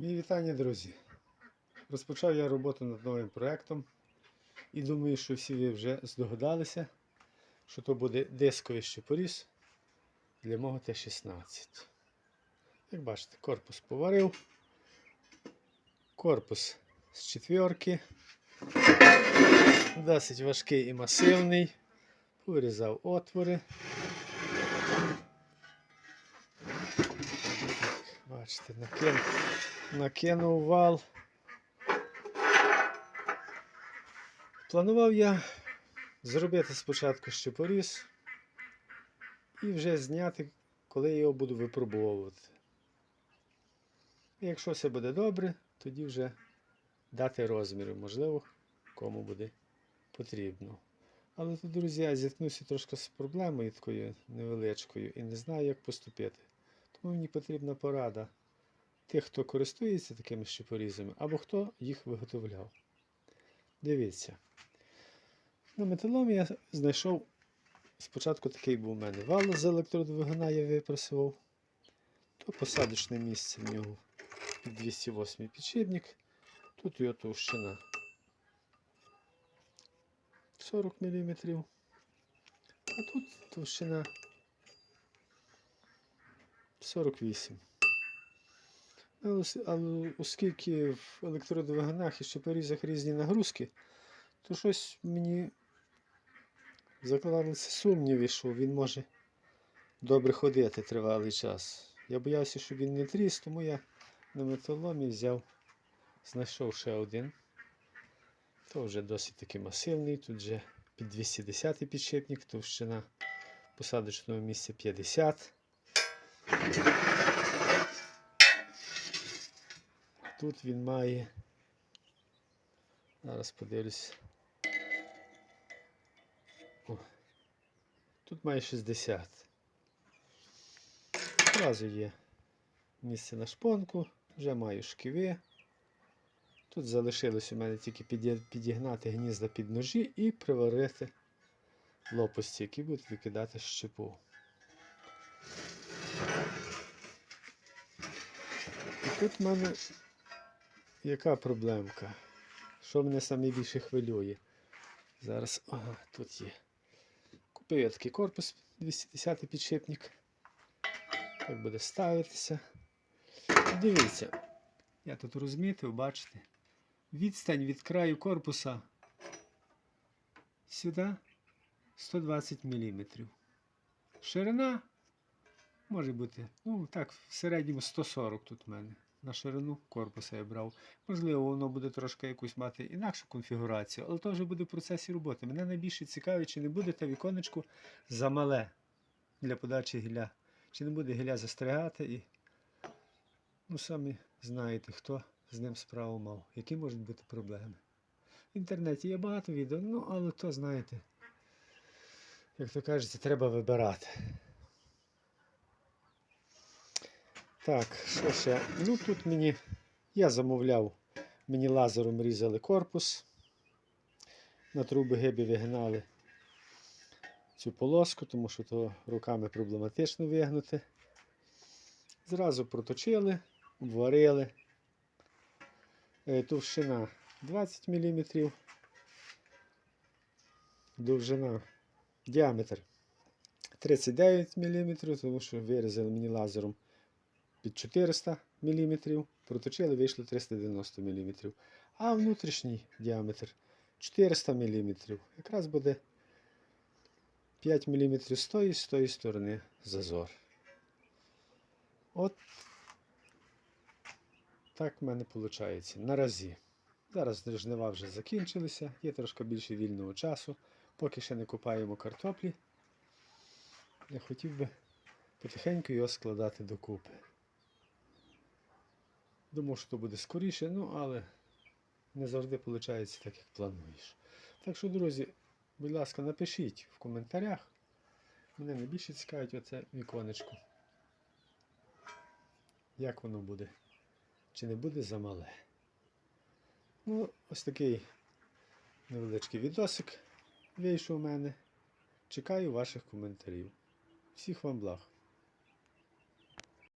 Мої вітання, друзі. Розпочав я роботу над новим проєктом і думаю, що всі ви вже здогадалися, що то буде дисковий щепоріз для мого Т-16. Як бачите, корпус поварив, корпус з четверки, досить важкий і масивний, вирізав отвори. Бачите, накинув, накинув вал. Планував я зробити спочатку щепоріз і вже зняти, коли я його буду випробовувати. Якщо все буде добре, тоді вже дати розміри, можливо, кому буде потрібно. Але тут, друзі, я зіткнувся трошки з проблемою такою невеличкою і не знаю, як поступити. Тому мені потрібна порада тих, хто користується такими щепорізами, або хто їх виготовляв. Дивіться. На металомі я знайшов спочатку такий був у мене вал з електродвигуна я випрасував. То посадочне місце в нього під 208 підшипник. Тут його товщина 40 мм. А тут товщина 48 але, але оскільки в електродвигунах і щепорізах різні нагрузки, то щось мені закладалися сумніви, що він може добре ходити тривалий час. Я боявся, щоб він не тріс, тому я на металомі взяв, знайшов ще один. То вже досить таки масивний, тут вже під 210 підшипник, товщина посадочного місця 50. Тут він має. Зараз подивлюсь. Тут має 60. Одразу є місце на шпонку, вже маю шківи. Тут залишилось у мене тільки підігнати гнізда під ножі і приварити лопасті, які будуть викидати щепу. І тут в мене яка проблемка? Що мене найбільше хвилює? Зараз, ага, тут є. Купив я такий корпус 210 підшипник. Так буде ставитися. Дивіться, я тут розмітив, бачите? Відстань від краю корпуса сюди 120 мм. Ширина може бути, ну так, в середньому 140 тут в мене. На ширину корпуса я брав. Можливо, воно буде трошки якусь мати інакшу конфігурацію, але то вже буде в процесі роботи. Мене найбільше цікавить, чи не буде те віконечко замале для подачі гілля. Чи не буде гілля застрягати і. Ну, самі знаєте, хто з ним справу мав, які можуть бути проблеми. В інтернеті є багато відео, ну, але то, знаєте, як то кажеться, треба вибирати. Так, що ще? Ну тут мені. Я замовляв, мені лазером різали корпус. На труби гиби вигнали цю полоску, тому що то руками проблематично вигнути. Зразу проточили, обварили. Е, Товщина 20 мм. Довжина, діаметр 39 мм, тому що вирізали мені лазером під 400 мм, проточили, вийшло 390 мм. А внутрішній діаметр 400 мм. Якраз буде 5 мм з тої, з тої сторони зазор. От так в мене виходить. Наразі. Зараз жнива вже закінчилися, є трошки більше вільного часу. Поки ще не купаємо картоплі. Я хотів би потихеньку його складати докупи. Думав, що то буде скоріше, ну але не завжди виходить так, як плануєш. Так що, друзі, будь ласка, напишіть в коментарях. Мене найбільше цікавить оце віконечко. Як воно буде? Чи не буде замале? Ну, ось такий невеличкий відосик вийшов у мене. Чекаю ваших коментарів. Всіх вам благ!